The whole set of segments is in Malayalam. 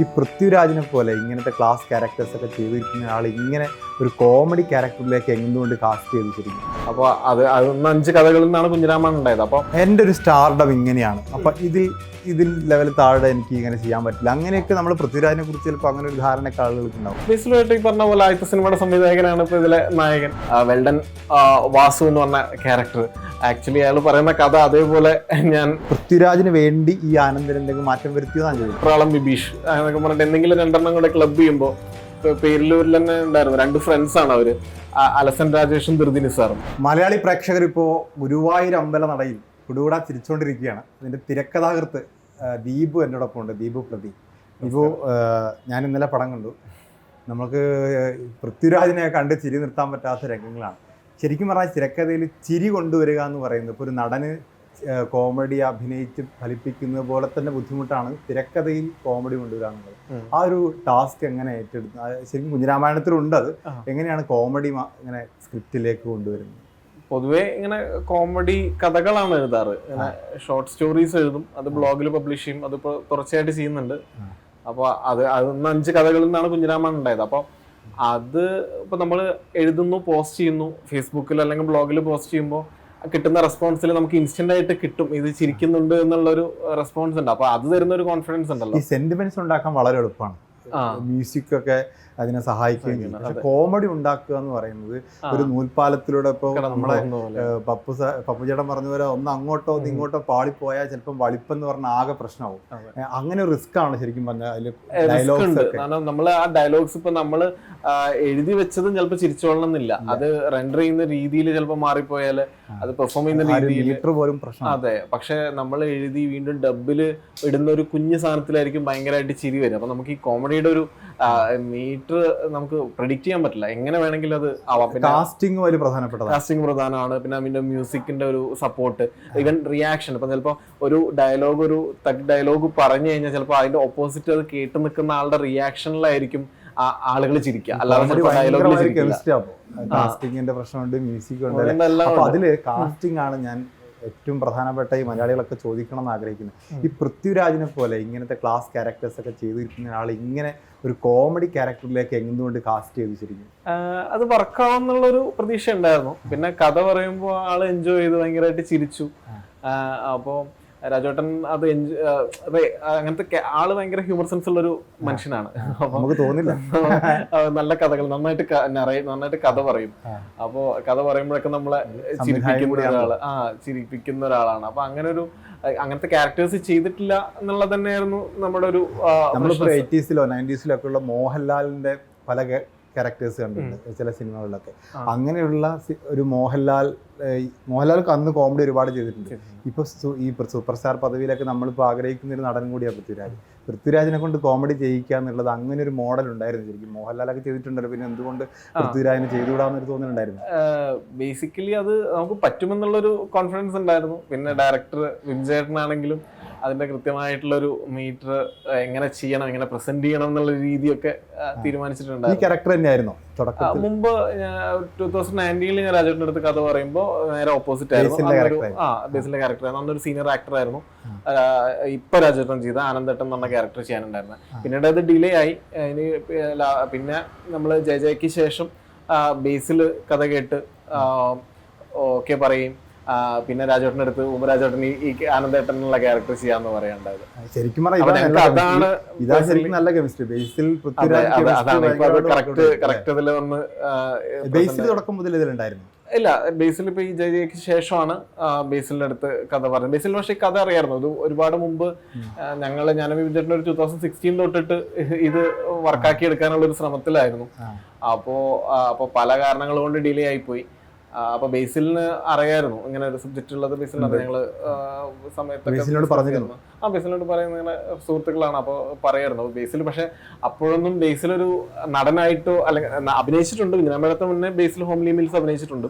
ഈ പൃഥ്വിരാജിനെ പോലെ ഇങ്ങനത്തെ ക്ലാസ് ക്യാരക്ടേഴ്സൊക്കെ ചെയ്തിരിക്കുന്ന ആൾ ഇങ്ങനെ ഒരു കോമഡി ക്യാരക്ടറിലേക്ക് എന്തുകൊണ്ട് കാസ്റ്റ് ചെയ്ത് ശരിക്കും അപ്പോൾ അത് അതൊന്ന് അഞ്ച് കഥകളിൽ നിന്നാണ് കുഞ്ഞിരാമൻ ഉണ്ടായത്. അപ്പോൾ എന്റെ ഒരു സ്റ്റാർഡം ഇങ്ങനെയാണ്. അപ്പോൾ ഇതിൽ ഇതിൽ ലെവൽ താഴെ എനിക്ക് ഇങ്ങനെ ചെയ്യാൻ പറ്റില്ല. അങ്ങനെയൊക്കെ നമ്മൾ പൃഥ്വിരാജിനെ കുറിച്ച് ചിലപ്പോൾ അങ്ങനെ ഒരു ധാരണയൊക്കെ ആളുകൾക്ക് ഉണ്ടാവും. ബേസിലായിട്ട് ഈ പറഞ്ഞ പോലെ ആദ്യത്തെ സിനിമയുടെ സംവിധായകനാണ് ഇപ്പോൾ ഇതിലെ നായകൻ വെൽഡൻ വാസു എന്ന് പറഞ്ഞ ക്യാരക്ടർ ആക്ച്വലി അയാൾ പറയുന്ന കഥ അതേപോലെ ഞാൻ പൃഥ്വിരാജിന് വേണ്ടി ഈ ആനന്ദൻ എന്തെങ്കിലും മാറ്റം വരുത്തിയതാണ് കുപ്രാളം ബിബീഷ് എന്നൊക്കെ പറഞ്ഞിട്ട് എന്തെങ്കിലും രണ്ടെണ്ണം കൂടെ ക്ലബ് ചെയ്യുമ്പോൾ പേരിലൂരിൽ തന്നെ ഉണ്ടായിരുന്നു. രണ്ട് ഫ്രണ്ട്സ് ആണ് അവർ. അലസൻ രാജേഷും ധൃതി സാറും മലയാളി പ്രേക്ഷകർ ഇപ്പോ ഗുരുവായൂർ അമ്പല നടയിൽ കുടുകൂട ചിരിച്ചുകൊണ്ടിരിക്കുകയാണ് അതിന്റെ തിരക്കഥാകൃത്ത് ദീപു എന്നോടൊപ്പം ഉണ്ട്. ദീപു പ്രതി ദീപു ഞാൻ ഇന്നലെ പടം കണ്ടു. നമുക്ക് പൃഥ്വിരാജിനെ കണ്ട് ചിരി നിർത്താൻ പറ്റാത്ത രംഗങ്ങളാണ്. ശരിക്കും പറഞ്ഞാൽ തിരക്കഥയിൽ ചിരി കൊണ്ടുവരിക എന്ന് പറയുന്നത് ഇപ്പോൾ ഒരു നടന് കോമഡി അഭിനയിച്ച് ഫലിപ്പിക്കുന്നത് പോലെ തന്നെ ബുദ്ധിമുട്ടാണ്. തിരക്കഥയിൽ കോമഡി കൊണ്ടുവരിക ആ ഒരു ടാസ്ക് എങ്ങനെ ഏറ്റെടുത്തു ശരിക്കും കുഞ്ഞിരാമായണത്തിലുണ്ട് അത്. എങ്ങനെയാണ് കോമഡി ഇങ്ങനെ സ്ക്രിപ്റ്റിലേക്ക് കൊണ്ടുവരുന്നത്? പൊതുവേ ഇങ്ങനെ കോമഡി കഥകളാണ് എഴുതാറ്. ഇങ്ങനെ ഷോർട്ട് സ്റ്റോറീസ് എഴുതും അത് ബ്ലോഗിൽ പബ്ലിഷ് ചെയ്യും അതിപ്പോൾ തുടർച്ചയായിട്ട് ചെയ്യുന്നുണ്ട്. അപ്പൊ അപ്പോൾ അത് അതൊന്ന് അഞ്ച് കഥകളിൽ നിന്നാണ് കുഞ്ഞിരാമൻ ഉണ്ടായത്. അപ്പോൾ അത് ഇപ്പോൾ നമ്മൾ എഴുതുന്നു പോസ്റ്റ് ചെയ്യുന്നു ഫേസ്ബുക്കിൽ അല്ലെങ്കിൽ ബ്ലോഗിൽ പോസ്റ്റ് ചെയ്യുമ്പോൾ കിട്ടുന്ന റെസ്പോൺസിൽ നമുക്ക് ഇൻസ്റ്റന്റ് ആയിട്ട് കിട്ടും. ഇത് ചിരിക്കുന്നുണ്ട് എന്നുള്ള ഒരു റെസ്പോൺസ് ഉണ്ട്. അപ്പൊ അത് തരുന്ന ഒരു കോൺഫിഡൻസ് ഉണ്ടല്ലോ. ഈ സെന്റിമെന്റ്സ് ഉണ്ടാക്കാൻ വളരെ എളുപ്പമാണ്. മ്യൂസിക് ഒക്കെ അതിനെ സഹായിക്കുകയും ചെയ്യും. പക്ഷെ കോമഡി ഉണ്ടാക്കുക എന്ന് പറയുന്നത് ഒരു നൂൽപ്പാലത്തിലൂടെ ഇപ്പോൾ കിടന്നു നമ്മളെ പപ്പു പപ്പു ചേട്ടൻ പറഞ്ഞ പോലെ ഒന്ന് അങ്ങോട്ടോ. ഇങ്ങോട്ടോ പാളിപ്പോയാൽ ചിലപ്പം വളിപ്പെന്ന് പറഞ്ഞ ആകെ പ്രശ്നമാവും. അങ്ങനെ റിസ്ക് ആണ് ശരിക്കും പറഞ്ഞാൽ അതിൽ ഡയലോഗ്സ് നമ്മൾ ആ ഡയലോഗ്സ് ഇപ്പൊ നമ്മൾ എഴുതി വെച്ചതും ചിലപ്പോൾ ചിരിച്ചോളണം എന്നില്ല അത് റെൻഡർ ചെയ്യുന്ന രീതിയിൽ ചിലപ്പോൾ മാറിപ്പോയാൽ അത് പെർഫോം ചെയ്യുന്ന രീതിയിൽ പോലും പ്രശ്നം അതെ. പക്ഷെ നമ്മൾ എഴുതി വീണ്ടും ഡബിൽ ഇടുന്ന ഒരു കുഞ്ഞു സാധനത്തിലായിരിക്കും ഭയങ്കരമായിട്ട് ചിരി വരും അപ്പൊ നമുക്ക് ഈ കോമഡിയുടെ ഒരു മീറ്റർ നമുക്ക് പ്രിഡിക്റ്റ് ചെയ്യാൻ പറ്റില്ല. എങ്ങനെ വേണമെങ്കിലും അത് ആവാം. പിന്നെ കാസ്റ്റിംഗ് വലിയ പ്രധാനപ്പെട്ടതാണ്. കാസ്റ്റിംഗ് പ്രധാനമാണ്. പിന്നെ അതിന്റെ മ്യൂസിക്കിന്റെ ഒരു സപ്പോർട്ട് ഈവൻ റിയാക്ഷൻ ഇപ്പൊ ചിലപ്പോൾ ഒരു ഡയലോഗ് ഒരു തട്ട് ഡയലോഗ് പറഞ്ഞു കഴിഞ്ഞാൽ ചിലപ്പോൾ അതിന്റെ ഓപ്പോസിറ്റ് അത് കേട്ട് നിൽക്കുന്ന ആളുടെ റിയാക്ഷനിലായിരിക്കും ആളുകൾ ചിരിക്കുക. അല്ലാതെ ഡയലോഗിൽ കെമിസ്ട്രി ആവും. കാസ്റ്റിംഗിന്റെ പ്രശ്നമുണ്ട് മ്യൂസിക്? ഉണ്ട്. അതിൽ കാസ്റ്റിംഗ് ആണ് ഞാൻ ഏറ്റവും പ്രധാനപ്പെട്ട ഈ മലയാളികളൊക്കെ ചോദിക്കണം എന്ന് ആഗ്രഹിക്കുന്നത് ഈ പൃഥ്വിരാജിനെ പോലെ ഇങ്ങനത്തെ ക്ലാസ് ക്യാരക്ടേഴ്സ് ഒക്കെ ചെയ്തിരിക്കുന്ന ആൾ ഇങ്ങനെ ഒരു കോമഡി ക്യാരക്ടറിലേക്ക് എന്തുകൊണ്ട് കാസ്റ്റ് ചെയ്തു ശരിക്കും അത് വർക്കാവുന്നുള്ളൊരു പ്രതീക്ഷ ഉണ്ടായിരുന്നു പിന്നെ കഥ പറയുമ്പോൾ ആൾ എൻജോയ് ചെയ്ത് ഭയങ്കരമായിട്ട് ചിരിച്ചു. അപ്പോൾ രാജോട്ടൻ അത് അതെ അങ്ങനത്തെ ആൾ ഭയങ്കര ഹ്യൂമർ സെൻസ് ഉള്ള ഒരു മനുഷ്യനാണ് നമുക്ക് തോന്നില്ല. നല്ല കഥകൾ നന്നായിട്ട് നന്നായിട്ട് കഥ പറയും. അപ്പോ കഥ പറയുമ്പോഴൊക്കെ നമ്മളെ ചിരിപ്പിക്കുന്ന ഒരാൾ ആ ചിരിപ്പിക്കുന്ന ഒരാളാണ്. അപ്പൊ അങ്ങനെ ഒരു അങ്ങനത്തെ ക്യാരക്ടേഴ്സ് ചെയ്തിട്ടില്ല എന്നുള്ളത് തന്നെയായിരുന്നു നമ്മുടെ ഒരു നമ്മളിപ്പോ. എയ്റ്റീസിലോ നയന്റീസിലോ ഒക്കെ ഉള്ള മോഹൻലാലിന്റെ പല ക്യാരക്ടേഴ്സ് കണ്ടിട്ടുണ്ട് ചില സിനിമകളിലൊക്കെ. അങ്ങനെയുള്ള ഒരു മോഹൻലാൽ മോഹൻലാൽ അന്ന് കോമഡി ഒരുപാട് ചെയ്തിട്ടുണ്ട്. ഇപ്പൊ ഈ സൂപ്പർ സ്റ്റാർ പദവിയിലൊക്കെ നമ്മളിപ്പോൾ ആഗ്രഹിക്കുന്ന ഒരു നടൻ കൂടിയാണ് പൃഥ്വിരാജ്. പൃഥ്വിരാജിനെ കൊണ്ട് കോമഡി ചെയ്യിക്കുക എന്നുള്ളത് അങ്ങനെ ഒരു മോഡൽ ഉണ്ടായിരുന്നു ശരിക്കും. മോഹൻലാലൊക്കെ ചെയ്തിട്ടുണ്ടല്ലോ. പിന്നെ എന്തുകൊണ്ട് പൃഥ്വിരാജിനെ ചെയ്തുകൂടാന്നൊരു തോന്നുന്നുണ്ടായിരുന്നു ബേസിക്കലി അത് നമുക്ക് പറ്റുമെന്നുള്ളൊരു കോൺഫിഡൻസ് ഉണ്ടായിരുന്നു. പിന്നെ ഡയറക്ടർ വിൻചേട്ടനാണെങ്കിലും അതിന്റെ കൃത്യമായിട്ടുള്ളൊരു മീറ്റർ എങ്ങനെ ചെയ്യണം എങ്ങനെ പ്രസന്റ് ചെയ്യണം എന്നുള്ള രീതിയൊക്കെ തീരുമാനിച്ചിട്ടുണ്ട് ഈ തീരുമാനിച്ചിട്ടുണ്ടായിരുന്നു. ക്യാരക്ടർ തന്നെയായിരുന്നു? മുമ്പ് ടൂ തൗസൻഡ് നയന്റീനിൽ ഞാൻ രാജേട്ടന്റെ അടുത്ത് കഥ പറയുമ്പോൾ നേരെ ഓപ്പോസിറ്റ് ആയിരുന്നു. ആ ബേസിലെ ക്യാരക്ടർ ആയിരുന്നു. അന്നൊരു സീനിയർ ആക്ടർ ആയിരുന്നു. ഇപ്പൊ രാജേട്ടൻ ചെയ്ത ആനന്ദേട്ടൻ എന്ന് പറഞ്ഞ ക്യാരക്ടർ ചെയ്യാനുണ്ടായിരുന്നത് പിന്നീട് അത് ഡിലേ ആയി. ഇനി പിന്നെ നമ്മൾ ജയ ജയക്ക് ശേഷം ബേസിൽ കഥ കേട്ട് ഓക്കെ പറയും. പിന്നെ രാജേട്ടന്റെ അടുത്ത് ഉമ്മ രാജേട്ടൻ ഈ- ആനന്ദേട്ടനുള്ള ക്യാരക്ടർ ചെയ്യാന്ന് പറയാനുണ്ടായത്. ശരിക്കും അതാണ്. ഇതാ ശരിക്കും നല്ല കെമിസ്ട്രി ബേസിൽ കറക്റ്റ് ഇതിൽ വന്ന് ബേസിൽ തുടക്കം മുതൽ ഇതിലുണ്ടായിരുന്നു. ഇല്ല ബേസിൽ ഇപ്പൊ ഈ ജയജയ്ക്ക് ശേഷമാണ് ബേസിലിന്റെ അടുത്ത് കഥ പറഞ്ഞത്. ബേസിൽ പക്ഷേ കഥ അറിയായിരുന്നു. ഇത് ഒരുപാട് മുമ്പ് ഞങ്ങൾ ഞാനും വിജയന്റെ ഒരു ടൂ തൗസൻഡ് സിക്സ്റ്റീൻ തൊട്ടിട്ട് ഇത് വർക്കാക്കി എടുക്കാനുള്ള ഒരു ശ്രമത്തിലായിരുന്നു. അപ്പോ അപ്പൊ പല കാരണങ്ങൾ കൊണ്ട് ഡിലേ ആയിപ്പോയി. അപ്പൊ ബേസിലിന് അറിയായിരുന്നു ഇങ്ങനെ ഒരു സബ്ജക്റ്റ് ഉള്ളത്. ബേസിലിന് ഞങ്ങൾ സമയത്ത് സമയത്തൊക്കെ. ആ ബേസിലിനോട് പറയുന്ന ഇങ്ങനെ സുഹൃത്തുക്കളാണ്. അപ്പൊ പറയായിരുന്നു. ബേസിൽ പക്ഷെ അപ്പോഴൊന്നും ബേസിൽ ഒരു നടനായിട്ടോ അല്ലെങ്കിൽ അഭിനയിച്ചിട്ടുണ്ട്. വിജ്ഞാപനത്തെ മുന്നേ ബേസിൽ ഹോംലി മിൽസ് അഭിനയിച്ചിട്ടുണ്ട്.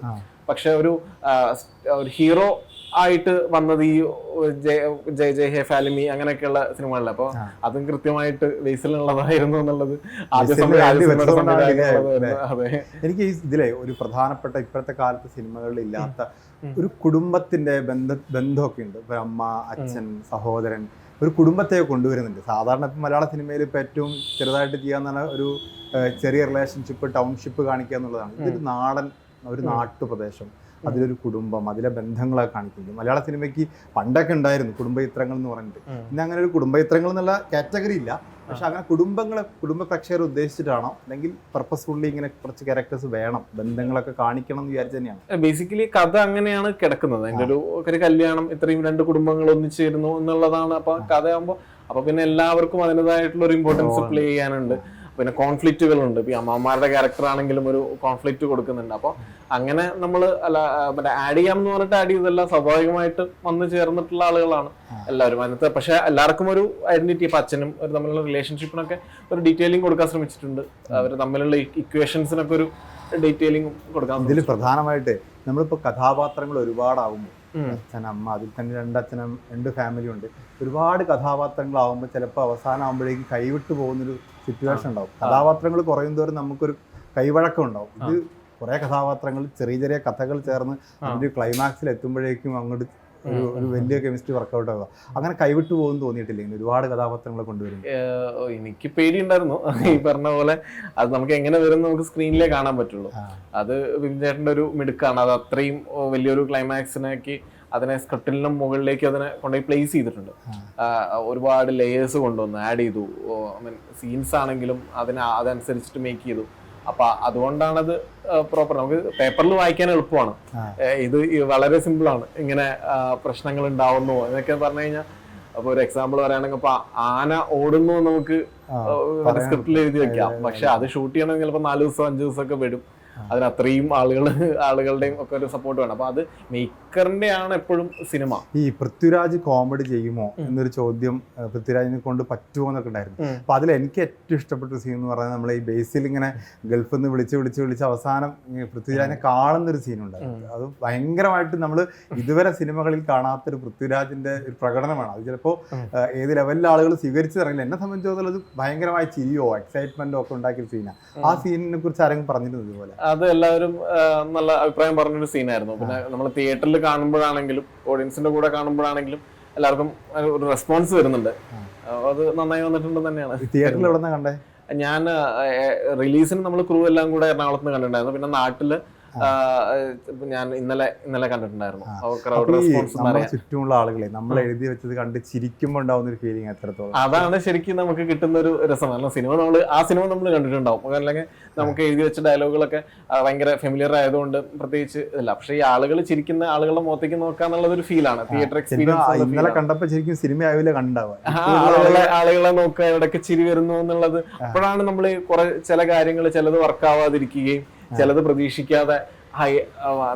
പക്ഷെ ഒരു ഒരു ഹീറോ ആയിട്ട് വന്നത് ഈ ജയ ജയ ഹേ ഫാലിമി അങ്ങനെയൊക്കെയുള്ള സിനിമകളിൽ അപ്പോൾ. അതും കൃത്യമായിട്ട് ബേസിലുള്ളതായിരുന്നു എന്നുള്ളത്. എനിക്ക് ഇതിലെ ഒരു പ്രധാനപ്പെട്ട ഇപ്പോഴത്തെ കാലത്ത് സിനിമകളിൽ ഇല്ലാത്ത ഒരു കുടുംബത്തിന്റെ ബന്ധ ബന്ധമൊക്കെ ഉണ്ട്. ഇപ്പൊ അമ്മ അച്ഛൻ സഹോദരൻ ഒരു കുടുംബത്തെ കൊണ്ടുവരുന്നുണ്ട്. സാധാരണ ഇപ്പം മലയാള സിനിമയിൽ ഇപ്പം ഏറ്റവും ചെറുതായിട്ട് ചെയ്യാന്ന് പറഞ്ഞാൽ ഒരു ചെറിയ റിലേഷൻഷിപ്പ് ടൗൺഷിപ്പ് കാണിക്കുക എന്നുള്ളതാണ്. ഇതൊരു നാടൻ ഒരു നാട്ടുപ്രദേശം. അതിലൊരു കുടുംബം അതിലെ ബന്ധങ്ങളെ കാണിക്കുന്നത്. മലയാള സിനിമയ്ക്ക് പണ്ടൊക്കെ ഉണ്ടായിരുന്നു കുടുംബ ചിത്രങ്ങൾ എന്ന് പറഞ്ഞിട്ട്. പിന്നെ അങ്ങനെ ഒരു കുടുംബ ചിത്രങ്ങൾ എന്നുള്ള കാറ്റഗറി ഇല്ല. പക്ഷെ അങ്ങനെ കുടുംബങ്ങളെ കുടുംബ പ്രേക്ഷകർ ഉദ്ദേശിച്ചിട്ടാണോ? അല്ലെങ്കിൽ പർപ്പസ്ഫുള്ളി ഇങ്ങനെ കുറച്ച് ക്യാരക്ടേഴ്സ് വേണം ബന്ധങ്ങളൊക്കെ കാണിക്കണം എന്ന് വിചാരിച്ചു തന്നെയാണ്? ബേസിക്കലി കഥ അങ്ങനെയാണ് കിടക്കുന്നത്. അതിന്റെ ഒരു ഒരു കല്യാണം ഇത്രയും രണ്ട് കുടുംബങ്ങൾ ഒന്നിച്ചിരുന്നു എന്നുള്ളതാണ്. അപ്പൊ കഥയാകുമ്പോൾ അപ്പൊ പിന്നെ എല്ലാവർക്കും അതിന്റെതായിട്ടുള്ള ഒരു ഇമ്പോർട്ടൻസ് പ്ലേ ചെയ്യാനുണ്ട്. പിന്നെ കോൺഫ്ലിക്റ്റുകളുണ്ട് ഉണ്ട് ഈ അമ്മമാരുടെ ക്യാരക്ടർ ആണെങ്കിലും ഒരു കോൺഫ്ലിക്റ്റ് കൊടുക്കുന്നുണ്ട്. അപ്പോൾ അങ്ങനെ നമ്മൾ അല്ല മറ്റേ ആഡ് ചെയ്യാം എന്ന് പറഞ്ഞിട്ട് ആഡ് ചെയ്തല്ല സ്വാഭാവികമായിട്ട് വന്നു ചേർന്നിട്ടുള്ള ആളുകളാണ് എല്ലാവരും. അതിനകത്ത് പക്ഷെ എല്ലാവർക്കും ഒരു ഐഡന്റിറ്റി ഇപ്പൊ അച്ഛനും ഒരു തമ്മിലുള്ള റിലേഷൻഷിപ്പിനൊക്കെ ഒരു ഡീറ്റെയിലിംഗ് കൊടുക്കാൻ ശ്രമിച്ചിട്ടുണ്ട്. അവർ തമ്മിലുള്ള ഇക്വേഷൻസിനൊക്കെ ഒരു ഡീറ്റെയിലിംഗ് കൊടുക്കാൻ ഇതിൽ പ്രധാനമായിട്ട് നമ്മളിപ്പോൾ കഥാപാത്രങ്ങൾ ഒരുപാടാവുമ്പോൾ അച്ഛനമ്മ അച്ഛൻ അമ്മ അതിൽ തന്നെ രണ്ട് അച്ഛനും രണ്ട് ഫാമിലി ഉണ്ട്. ഒരുപാട് കഥാപാത്രങ്ങളാവുമ്പോൾ ചിലപ്പോൾ അവസാനമാകുമ്പോഴേക്കും കൈവിട്ട് പോകുന്നൊരു സിറ്റുവേഷൻ ഉണ്ടാവും. കഥാപാത്രങ്ങൾ കുറയും തോറും നമുക്കൊരു കൈവഴക്കം ഉണ്ടാവും ഇത് കുറേ കഥാപാത്രങ്ങൾ ചെറിയ ചെറിയ കഥകൾ ചേർന്ന് ഒരു ക്ലൈമാക്സിൽ എത്തുമ്പോഴേക്കും അങ്ങോട്ട് ഒരു ഒരു വലിയ കെമിസ്ട്രി വർക്കൗട്ട് ആവുക. അങ്ങനെ കൈവിട്ടു പോകും തോന്നിയിട്ടില്ല? ഇങ്ങനെ ഒരുപാട് കഥാപാത്രങ്ങളെ കൊണ്ടുവരും എനിക്ക് പേടിയുണ്ടായിരുന്നു. ഈ പറഞ്ഞ പോലെ അത് നമുക്ക് എങ്ങനെ വരും നമുക്ക് സ്ക്രീനിലേ കാണാൻ പറ്റുള്ളൂ. അത് വിപിൻ ചേട്ടന്റെ ഒരു മിടുക്കാണ്. അത് അത്രയും വലിയൊരു ക്ലൈമാക്സിനാക്കി അതിനെ സ്ക്രിപ്റ്റിനും മുകളിലേക്ക് അതിനെ കൊണ്ടുപോയി പ്ലേസ് ചെയ്തിട്ടുണ്ട്. ഒരുപാട് ലേയേഴ്സ് കൊണ്ടുവന്ന് ആഡ് ചെയ്തു. ഐ മീൻ സീൻസ് ആണെങ്കിലും അതിന് അതനുസരിച്ചിട്ട് മേക്ക് ചെയ്തു. അപ്പൊ അതുകൊണ്ടാണത് പ്രോപ്പർ നമുക്ക് പേപ്പറിൽ വായിക്കാൻ എളുപ്പമാണ്. ഇത് വളരെ സിമ്പിൾ ആണ്. ഇങ്ങനെ പ്രശ്നങ്ങൾ ഉണ്ടാവുന്നു. എന്നൊക്കെ പറഞ്ഞു കഴിഞ്ഞാൽ അപ്പൊ ഒരു എക്സാമ്പിൾ പറയുകയാണെങ്കിൽ ഇപ്പൊ ആന ഓടുന്നു നമുക്ക് സ്ക്രിപ്റ്റിൽ എഴുതി വെക്കാം. പക്ഷെ അത് ഷൂട്ട് ചെയ്യണമെങ്കിൽ ചിലപ്പോൾ നാല് ദിവസം അഞ്ച് ദിവസം ഒക്കെ വരും അതിന് അത്രയും ആളുകൾ ആളുകളുടെയും ഒക്കെ ഒരു സപ്പോർട്ട് വേണം. അപ്പൊ അത് മേക്കറിന്റെ ആണ് എപ്പോഴും സിനിമ. ഈ പൃഥ്വിരാജ് കോമഡി ചെയ്യുമോ എന്നൊരു ചോദ്യം പൃഥ്വിരാജിനെ കൊണ്ട് പറ്റുമോ എന്നൊക്കെ ഉണ്ടായിരുന്നു. അപ്പൊ അതിൽ എനിക്ക് ഏറ്റവും ഇഷ്ടപ്പെട്ട സീൻ എന്ന് പറഞ്ഞാൽ നമ്മൾ ഈ ബേസിൽ ഇങ്ങനെ ഗൾഫിൽ നിന്ന് വിളിച്ച് വിളിച്ച് വിളിച്ച് അവസാനം പൃഥ്വിരാജിനെ കാണുന്ന ഒരു സീൻ ഉണ്ടായിരുന്നു. അത് ഭയങ്കരമായിട്ട് നമ്മൾ ഇതുവരെ സിനിമകളിൽ കാണാത്തൊരു പൃഥ്വിരാജിന്റെ ഒരു പ്രകടനമാണ്. അത് ചിലപ്പോൾ. ഏത് ലെവലിൽ ആളുകൾ സ്വീകരിച്ചതറിയില്ല എന്നെ സംബന്ധിച്ചിടത്തോളം അത് ഭയങ്കരമായ ചിരിയോ എക്സൈറ്റ്മെന്റോ ഒക്കെ ഉണ്ടാക്കിയ സീനാണ് ആ. സീനിനെ കുറിച്ച് ആരെങ്കിലും പറഞ്ഞിരുന്നു ഇതുപോലെ? അത് എല്ലാവരും നല്ല അഭിപ്രായം പറഞ്ഞൊരു സീനായിരുന്നു പിന്നെ നമ്മൾ തിയേറ്ററിൽ കാണുമ്പോഴാണെങ്കിലും ഓഡിയൻസിന്റെ കൂടെ കാണുമ്പോഴാണെങ്കിലും എല്ലാവർക്കും ഒരു റെസ്പോൺസ് വരുന്നുണ്ട്. അത് നന്നായി വന്നിട്ടുണ്ട് തന്നെയാണ്. തിയേറ്ററിൽ എവിടെ കണ്ടേ? ഞാൻ റിലീസിന് നമ്മൾ ക്രൂ എല്ലാം കൂടെ എറണാകുളത്ത് നിന്ന് കണ്ടിട്ടുണ്ടായിരുന്നു. പിന്നെ നാട്ടിൽ ഞാൻ ഇന്നലെ ഇന്നലെ കണ്ടിട്ടുണ്ടായിരുന്നു. ചുറ്റുമുള്ള ആളുകളെ നമ്മൾ എഴുതി വെച്ചത് കണ്ട് ചിരിക്കുമ്പോൾ ഉണ്ടാവുന്ന ഒരു ഫീലിംഗ് എത്രത്തോളം. അതാണ് ശരിക്കും നമുക്ക് കിട്ടുന്ന ഒരു രസം. കാരണം സിനിമ നമ്മൾ ആ സിനിമ നമ്മൾ കണ്ടിട്ടുണ്ടാവും. അല്ലെങ്കിൽ നമുക്ക് എഴുതി വെച്ച ഡയലോഗുകളൊക്കെ ഭയങ്കര ഫെമിലിയർ ആയതുകൊണ്ട് പ്രത്യേകിച്ച് ഇല്ല. പക്ഷെ ഈ ആളുകൾ ചിരിക്കുന്ന ആളുകളുടെ മുഖത്തേക്ക് നോക്കുക എന്നുള്ളത് ഒരു ഫീലാണ് തിയേറ്റർ എക്സ്പീരിയൻസ് ഇന്നലെ കണ്ടപ്പോ ശരിക്കും സിനിമ ആവില്ല കണ്ടാവുക ആളുകളെ ആളുകളെ നോക്കുക എവിടെയൊക്കെ ചിരി വരുന്നു എന്നുള്ളത് അപ്പോഴാണ് നമ്മൾ കുറെ ചില കാര്യങ്ങൾ ചിലത് വർക്കാവാതിരിക്കുകയും ചിലത് പ്രതീക്ഷിക്കാതെ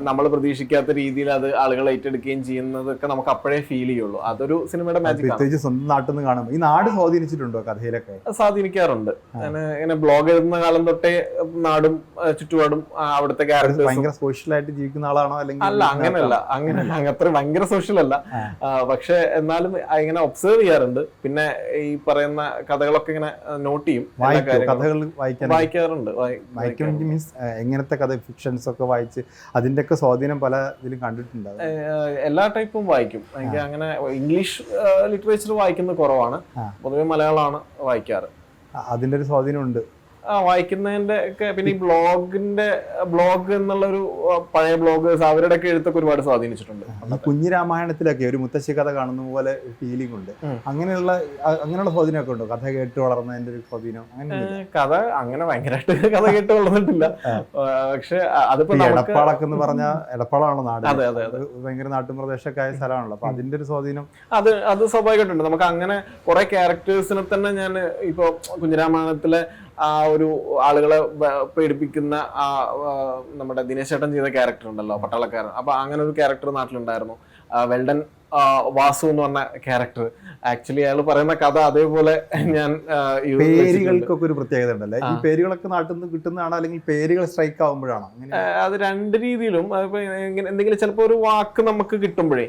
നമ്മൾ പ്രതീക്ഷിക്കാത്ത രീതിയിൽ അത് ആളുകൾ ഏറ്റെടുക്കുകയും ചെയ്യുന്നതൊക്കെ നമുക്ക് അപ്പോഴേ ഫീൽ ചെയ്യുള്ളൂ. അതൊരു സിനിമയുടെ മാജിക് പ്രത്യേകിച്ച് സ്വന്തം നാട്ടിൽ നിന്ന് കാണുമ്പോൾ ഈ നാട് സ്വാധീനിച്ചിട്ടുണ്ടോ കഥയിലൊക്കെ? സ്വാധീനിക്കാറുണ്ട്. അങ്ങനെ ഇങ്ങനെ ബ്ലോഗ് എഴുതുന്ന കാലം തൊട്ടേ നാടും ചുറ്റുപാടും അവിടുത്തെ ഭയങ്കര സോഷ്യലായിട്ട് ജീവിക്കുന്ന ആളാണോ അല്ലെങ്കിൽ അല്ല അങ്ങനെയല്ല അങ്ങനെയല്ല അങ്ങ് അത്ര ഭയങ്കര സോഷ്യൽ അല്ല. പക്ഷെ എന്നാലും ഇങ്ങനെ ഒബ്സർവ് ചെയ്യാറുണ്ട്. പിന്നെ ഈ പറയുന്ന കഥകളൊക്കെ ഇങ്ങനെ നോട്ട് ചെയ്യും വായിക്കോ? കഥകൾ വായിക്കാറുണ്ട് വായി- മീൻസ് എങ്ങനത്തെ കഥ ഫിക്ഷൻസ് ഒക്കെ വായിച്ച് അതിന്റെയൊക്കെ സ്വാധീനം പല ഇതിലും കണ്ടിട്ടുണ്ട് എല്ലാ ടൈപ്പും വായിക്കും. എനിക്ക് അങ്ങനെ ഇംഗ്ലീഷ് ലിറ്ററേച്ചർ വായിക്കുന്നത് കുറവാണ്. പൊതുവെ മലയാളമാണ് വായിക്കാറ്. അതിന്റെ അതിന്റെ ഒരു സ്വാധീനം ഉണ്ട് ആ വായിക്കുന്നതിന്റെ ഒക്കെ പിന്നെ ഈ ബ്ലോഗിന്റെ ബ്ലോഗ് എന്നുള്ള ഒരു പഴയ ബ്ലോഗേഴ്സ് അവരുടെ ഒക്കെ എഴുത്തൊക്കെ ഒരുപാട് സ്വാധീനിച്ചിട്ടുണ്ട്. കുഞ്ഞിരാമായണത്തിലൊക്കെ കുഞ്ഞു രാമായണത്തിലൊക്കെ ഒരു മുത്തശ്ശി കഥ കാണുന്ന പോലെ ഫീലിംഗ് ഉണ്ട്. അങ്ങനെയുള്ള അങ്ങനെയുള്ള സ്വാധീനമൊക്കെ ഉണ്ടോ? കഥ കേട്ട് വളർന്നതിന്റെ ഒരു സ്വാധീനം അങ്ങനെ കഥ അങ്ങനെ ഭയങ്കരമായിട്ട് കഥ കേട്ട് വളർന്നിട്ടില്ല. പക്ഷെ അതിപ്പോ എടപ്പാളൊക്കെ എന്ന് പറഞ്ഞാൽ എടപ്പാളാണോ നാട്? അതെ, അതെ, അതെ. അത് ഭയങ്കര നാട്ടും പ്രദേശമൊക്കെ ആയ സ്ഥലമാണല്ലോ. അപ്പൊ അതിന്റെ ഒരു സ്വാധീനം അത് അത് സ്വാഭാവികമായിട്ടുണ്ട് നമുക്ക് അങ്ങനെ കുറെ ക്യാരക്ടേഴ്സിനെ തന്നെ ഞാൻ ഇപ്പോ കുഞ്ഞിരാമായണത്തിലെ ആ ഒരു ആളുകളെ പേടിപ്പിക്കുന്ന ആ നമ്മുടെ ദിനേശേട്ടൻ ചെയ്ത ക്യാരക്ടർ ഉണ്ടല്ലോ പട്ടാളക്കാരൻ. അപ്പൊ അങ്ങനെ ഒരു ക്യാരക്ടർ നാട്ടിലുണ്ടായിരുന്നു. വെൽഡൻ വാസു എന്ന് പറഞ്ഞ ക്യാരക്ടർ ആക്ച്വലി അയാൾ പറയുന്ന കഥ അതേപോലെ ഞാൻ പേരുകൾക്കൊക്കെ ഒരു പ്രത്യേകത ഉണ്ടല്ലേ? ഈ. പേരുകളൊക്കെ നാട്ടിൽ നിന്ന് കിട്ടുന്നതാണോ അല്ലെങ്കിൽ പേരുകൾ സ്ട്രൈക്ക് ആവുമ്പോഴാണോ? അത് രണ്ട് രീതിയിലും എന്തെങ്കിലും ചിലപ്പോൾ ഒരു വാക്ക് നമുക്ക് കിട്ടുമ്പോഴേ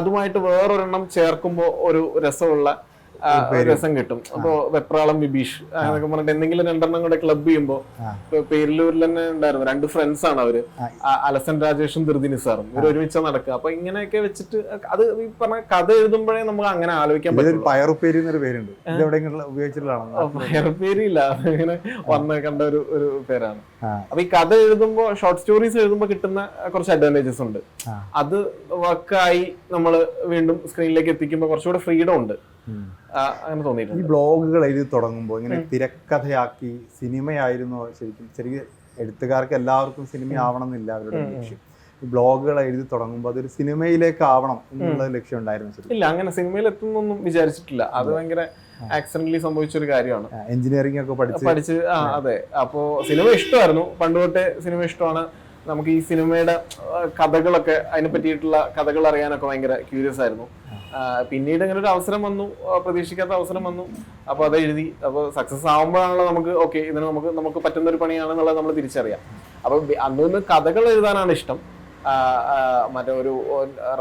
അതുമായിട്ട് വേറൊരെണ്ണം ചേർക്കുമ്പോൾ ഒരു രസമുള്ള രസം കിട്ടും. അപ്പോ വെപ്രാളം വിഭീഷ് അങ്ങനെയൊക്കെ പറഞ്ഞിട്ട് എന്തെങ്കിലും രണ്ടെണ്ണം കൂടെ ക്ലബ് ചെയ്യുമ്പോ പേരിലൂരിൽ തന്നെ ഉണ്ടായിരുന്നു. രണ്ട് ഫ്രണ്ട്സ് ആണ് അവർ. അലസൻ രാജേഷും ധൃതി നിസാറും ഇവർ ഒരുമിച്ച് നടക്കുക. അപ്പൊ ഇങ്ങനെയൊക്കെ വെച്ചിട്ട് അത് ഈ പറഞ്ഞ കഥ എഴുതുമ്പോഴേ നമുക്ക് അങ്ങനെ ആലോചിക്കാൻ പറ്റും പയറുപ്പേരി എന്നൊരു പേരുണ്ട്. ഇത് പയറുപ്പേരി ഇല്ല അങ്ങനെ വന്ന് കണ്ട ഒരു ഒരു പേരാണ്. അപ്പൊ ഈ കഥ എഴുതുമ്പോ ഷോർട്ട് സ്റ്റോറീസ് എഴുതുമ്പോ കിട്ടുന്ന കുറച്ച് അഡ്വാന്റേജസ് ഉണ്ട്. അത് വർക്കായി നമ്മൾ വീണ്ടും സ്ക്രീനിലേക്ക് എത്തിക്കുമ്പോൾ കുറച്ചുകൂടെ ഫ്രീഡം ഉണ്ട്. അങ്ങനെ തോന്നിയിട്ടുണ്ട്. ഈ ബ്ലോഗുകൾ എഴുതി തുടങ്ങുമ്പോൾ ഇങ്ങനെ തിരക്കഥയാക്കി സിനിമയായിരുന്നു ശരിക്കും ശരിക്കും എഴുത്തുകാർക്ക് എല്ലാവർക്കും സിനിമ ആവണം എന്നില്ല അവരുടെ ലക്ഷ്യം. ഈ ബ്ലോഗുകൾ എഴുതി തുടങ്ങുമ്പോൾ അതൊരു സിനിമയിലേക്ക് ആവണം എന്നുള്ള ലക്ഷ്യം ഉണ്ടായിരുന്നു ഇല്ല അങ്ങനെ സിനിമയിൽ എത്തുന്നൊന്നും വിചാരിച്ചിട്ടില്ല. അത് ഭയങ്കര ആക്സിഡന്റലി സംഭവിച്ച ഒരു കാര്യമാണ്. എഞ്ചിനീയറിംഗ് ഒക്കെ പഠിച്ച്. പഠിച്ച് ആ അതെ. അപ്പോ സിനിമ ഇഷ്ടമായിരുന്നു. പണ്ട് തൊട്ടേ സിനിമ ഇഷ്ടമാണ്. നമുക്ക് ഈ സിനിമയുടെ കഥകളൊക്കെ അതിനെ പറ്റിയിട്ടുള്ള കഥകൾ അറിയാനൊക്കെ ഭയങ്കര ക്യൂരിയസ് ആയിരുന്നു. പിന്നീട് ഇങ്ങനെ ഒരു അവസരം വന്നു. പ്രതീക്ഷിക്കാത്ത അവസരം വന്നു. അപ്പോൾ അത് എഴുതി. അപ്പോൾ സക്സസ് ആകുമ്പോഴാണല്ലോ നമുക്ക് ഓക്കെ ഇതിന് നമുക്ക് നമുക്ക് പറ്റുന്ന ഒരു പണിയാണെന്നുള്ളത് നമ്മൾ തിരിച്ചറിയാം. അപ്പോൾ അന്ന് കഥകൾ എഴുതാനാണ് ഇഷ്ടം. മറ്റേ ഒരു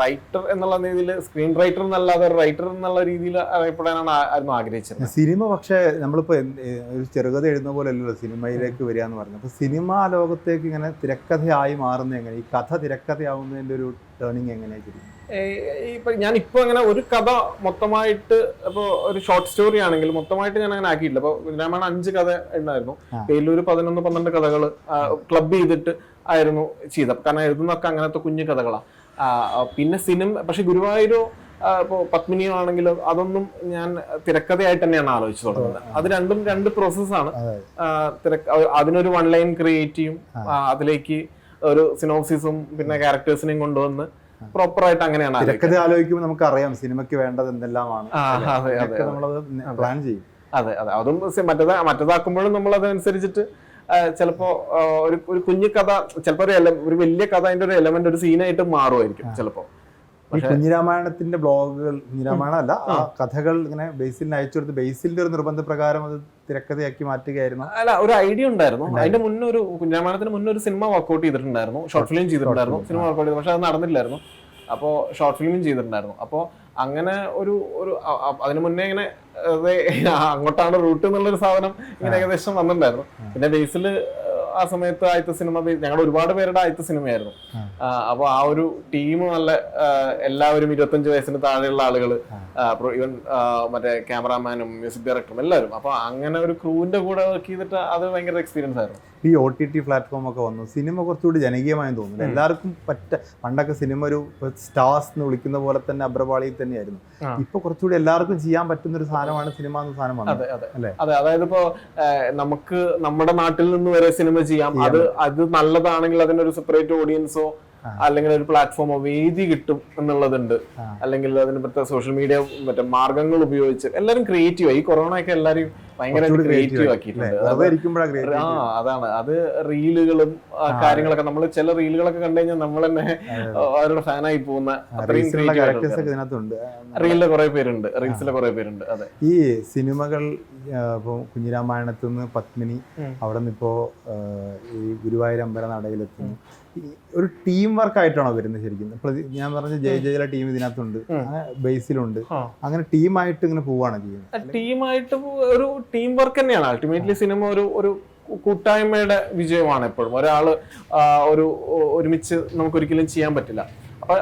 റൈറ്റർ എന്നുള്ള രീതിയിൽ സ്ക്രീൻ റൈറ്റർ എന്നല്ലാതെ ഒരു റൈറ്റർ എന്നുള്ള രീതിയിൽ അറിയപ്പെടാനാണ് ആയിരുന്നു ആഗ്രഹിച്ചത്. സിനിമ പക്ഷേ നമ്മളിപ്പോൾ ഒരു ചെറുകഥ എഴുതുന്ന പോലെ അല്ലല്ലോ സിനിമയിലേക്ക് വരിക എന്ന് പറഞ്ഞത്. അപ്പോൾ സിനിമാ ലോകത്തേക്ക് ഇങ്ങനെ തിരക്കഥയായി മാറുന്ന എങ്ങനെ? ഈ കഥ തിരക്കഥയാവുന്നതിന്റെ ഒരു ടേണിങ് എങ്ങനെയായിരിക്കും? ഇപ്പം ഞാനിപ്പോൾ ഞാൻ ഇപ്പൊ അങ്ങനെ ഒരു കഥ മൊത്തമായിട്ട് ഇപ്പോൾ ഒരു ഷോർട്ട് സ്റ്റോറി ആണെങ്കിൽ മൊത്തമായിട്ട് ഞാൻ അങ്ങനെ ആക്കിയിട്ടില്ല അപ്പോൾ രാമായണ അഞ്ച് കഥ ഉണ്ടായിരുന്നു പേരിൽ പേരിലൊരു പതിനൊന്ന് പന്ത്രണ്ട് കഥകൾ ക്ലബ് ചെയ്തിട്ട് ആയിരുന്നു ചെയ്തത്. കാരണം എഴുതുന്നൊക്കെ അങ്ങനത്തെ കുഞ്ഞു കഥകളാണ് പിന്നെ സിനിമ പക്ഷെ ഗുരുവായൂരോ ഇപ്പോൾ ഇപ്പൊ പത്മിനിയോ ആണെങ്കിലും അതൊന്നും ഞാൻ തിരക്കഥയായിട്ട് തന്നെയാണ് ആലോചിച്ചു തുടങ്ങുന്നത്. അത് രണ്ടും രണ്ട് പ്രോസസ്സാണ്. അതിനൊരു വൺ ലൈൻ ക്രിയേറ്റ് ചെയ്യും. അതിലേക്ക് ഒരു സിനോപ്സിസും പിന്നെ ക്യാരക്ടേഴ്സിനെയും കൊണ്ടുവന്ന് പ്രോപ്പർ ആയിട്ട് അങ്ങനെയാണ് തിരക്കഥ ആലോചിക്കുമ്പോൾ നമുക്ക് അറിയാം സിനിമയ്ക്ക് വേണ്ടത് എന്തെല്ലാമാണ്. നമ്മളത് പ്ലാൻ ചെയ്യും. അതെ അതെ. അതും മറ്റേതാ മറ്റേതാക്കുമ്പോഴും നമ്മൾ അതനുസരിച്ചിട്ട് ചിലപ്പോ ഒരു ഒരു കുഞ്ഞു കഥ ചിലപ്പോ ഒരു ഒരു വലിയ കഥ അതിന്റെ ഒരു എലമെന്റ് ഒരു സീനായിട്ട് മാറുമായിരിക്കും ചിലപ്പോ. ഈ കുഞ്ഞിരാമായണത്തിന്റെ ബ്ലോഗുകൾ കുഞ്ഞിരാമായണം അല്ല ആ കഥകൾ ഇങ്ങനെ ബേസിലിന് അയച്ചു കൊടുത്ത് ബേസിലിന്റെ ഒരു നിർബന്ധ പ്രകാരം അത് തിരക്കഥയാക്കി മാറ്റുകയായിരുന്നു. അല്ല ഒരു ഐഡിയ ഉണ്ടായിരുന്നു. അതിന്റെ മുന്നേ ഒരു മുന്നൊരു മുന്നേ ഒരു സിനിമ വർക്ക്ഔട്ട് ചെയ്തിട്ടുണ്ടായിരുന്നു. ഷോർട്ട് ഫിലിം ചെയ്തിട്ടുണ്ടായിരുന്നു സിനിമ വർക്ക്ഔട്ട് ചെയ്തു പക്ഷെ അത് നടന്നില്ലായിരുന്നു. അപ്പോൾ ഷോർട്ട് ഫിലിമും ചെയ്തിട്ടുണ്ടായിരുന്നു. അപ്പോൾ അങ്ങനെ ഒരു ഒരു അ- അ- മുന്നേ ഇങ്ങനെ അങ്ങോട്ടാണ് റൂട്ട് എന്നുള്ളൊരു സാധനം ഇങ്ങനെ ഏകദേശം വന്നിട്ടുണ്ടായിരുന്നു. പിന്നെ ബേസിൽ ആ സമയത്ത് ആദ്യത്തെ സിനിമ ഞങ്ങൾ ഒരുപാട് പേരുടെ ആദ്യത്തെ സിനിമയായിരുന്നു. അപ്പൊ ആ ഒരു ടീം നല്ല എല്ലാവരും ഇരുപത്തഞ്ച് വയസ്സിന് താഴെയുള്ള ആളുകൾ ഈവൻ മറ്റേ ക്യാമറാമാനും മ്യൂസിക് ഡയറക്ടറും എല്ലാവരും. അപ്പൊ അങ്ങനെ ഒരു ക്രൂവിന്റെ കൂടെ വർക്ക് ചെയ്തിട്ട് അത് ഭയങ്കര എക്സ്പീരിയൻസ് ആയിരുന്നു. ഈ ഒ ടി ടി പ്ലാറ്റ്ഫോമൊക്കെ വന്നു. സിനിമ കുറച്ചുകൂടി ജനകീയമായെന്ന് തോന്നുന്നു. എല്ലാവർക്കും പറ്റ പണ്ടൊക്കെ സിനിമ ഒരു സ്റ്റാർസ് എന്ന് വിളിക്കുന്ന പോലെ തന്നെ അബ്രപാളിയിൽ തന്നെയായിരുന്നു. ഇപ്പൊ കുറച്ചുകൂടി എല്ലാവർക്കും ചെയ്യാൻ പറ്റുന്ന ഒരു സാധനമാണ് സിനിമ എന്ന സാധനം വന്നത്. അതെ? അതായത് ഇപ്പോ നമുക്ക് നമ്മുടെ നാട്ടിൽ നിന്ന് വരെ സിനിമ ചെയ്യാം. അത് അത് നല്ലതാണെങ്കിൽ അതിനൊരു സെപ്പറേറ്റ് ഓഡിയൻസോ. അല്ലെങ്കിൽ ഒരു പ്ലാറ്റ്ഫോമോ വേദി കിട്ടും എന്നുള്ളതുണ്ട്. അല്ലെങ്കിൽ അതിന് പ്രത്യേക സോഷ്യൽ മീഡിയ മറ്റേ മാർഗങ്ങൾ ഉപയോഗിച്ച് എല്ലാവരും ക്രിയേറ്റീവ് ഈ കൊറോണ ഒക്കെ എല്ലാവരും ഭയങ്കരമായിട്ട് ക്രിയേറ്റീവ് ആക്കിയിട്ടുണ്ട്. ആ അതാണ്. അത് റീലുകളും കാര്യങ്ങളൊക്കെ നമ്മൾ ചില റീലുകളൊക്കെ കണ്ടു കഴിഞ്ഞാൽ നമ്മൾ തന്നെ അവരുടെ ഫാനായി പോകുന്ന അത്രയും റീലിലെ കുറെ പേരുണ്ട്. റീൽസിലെ കുറെ പേരുണ്ട്. അതെ. ഈ സിനിമകൾ ഇപ്പോൾ കുഞ്ഞിരാമായണത്തിൽ നിന്ന് പത്മിനി. അവിടെ നിന്ന് ഇപ്പോൾ ഈ ഗുരുവായൂർ അമ്പല നടയിലെത്തുന്നു ഒരു ടീം വർക്ക് ആയിട്ടാണോ വരുന്നത് ശരിക്കും? ഞാൻ പറഞ്ഞ ജയ ജയല ടീം ഇതിനകത്തുണ്ട്. ബേസിലുണ്ട്. അങ്ങനെ ടീമായിട്ട് ഇങ്ങനെ പോവാണ് ചെയ്യുന്നത്? ടീമായിട്ട് ഒരു ടീം വർക്ക് തന്നെയാണ്. അൾട്ടിമേറ്റ്ലി സിനിമ ഒരു ഒരു കൂട്ടായ്മയുടെ വിജയമാണ് എപ്പോഴും. ഒരാൾ ഒരു ഒരുമിച്ച് നമുക്ക് ഒരിക്കലും ചെയ്യാൻ പറ്റില്ല.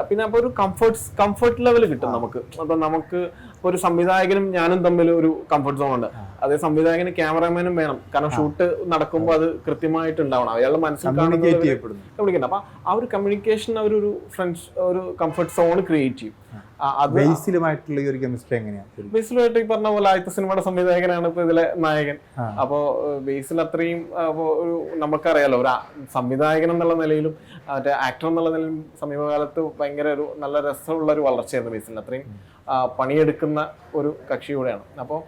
പിന്നെ അപ്പൊ ഒരു കംഫർട്ട് കംഫർട്ട് ലെവൽ കിട്ടും നമുക്ക്. അപ്പൊ നമുക്ക് ഒരു സംവിധായകനും ഞാനും തമ്മിൽ ഒരു കംഫർട്ട് സോൺ ഉണ്ട്. അതേ സംവിധായകന് ക്യാമറാമാനും വേണം. കാരണം ഷൂട്ട് നടക്കുമ്പോൾ അത് കൃത്യമായിട്ട് ഉണ്ടാവണം അയാളുടെ മനസ്സിൽ കമ്മ്യൂണിക്കേറ്റ് അപ്പൊ ആ ഒരു കമ്മ്യൂണിക്കേഷൻ അവരൊരു ഫ്രണ്ട്സ് ഒരു കംഫർട്ട് സോൺ ക്രിയേറ്റ് ചെയ്യും. ബേസിലുമായിട്ടുള്ള ഈ ഒരു കെമിസ്ട്രി എങ്ങനെയാണ്? ബേസിലുമായിട്ട് ഈ പറഞ്ഞ പോലെ ആദ്യത്തെ സിനിമയുടെ സംവിധായകനാണ് ഇപ്പൊ ഇതിലെ നായകൻ. അപ്പോ ബേസിൽ അത്രയും ഒരു നമുക്കറിയാലോ ഒരു സംവിധായകൻ എന്നുള്ള നിലയിലും മറ്റേ ആക്ടർ എന്നുള്ള നിലയിലും സമീപകാലത്ത് ഭയങ്കര ഒരു നല്ല രസമുള്ള ഒരു വളർച്ചയായിരുന്നു ബേസിൽ അത്രയും പണിയെടുക്കുന്ന ഒരു കക്ഷി കൂടെയാണ്. അപ്പോൾ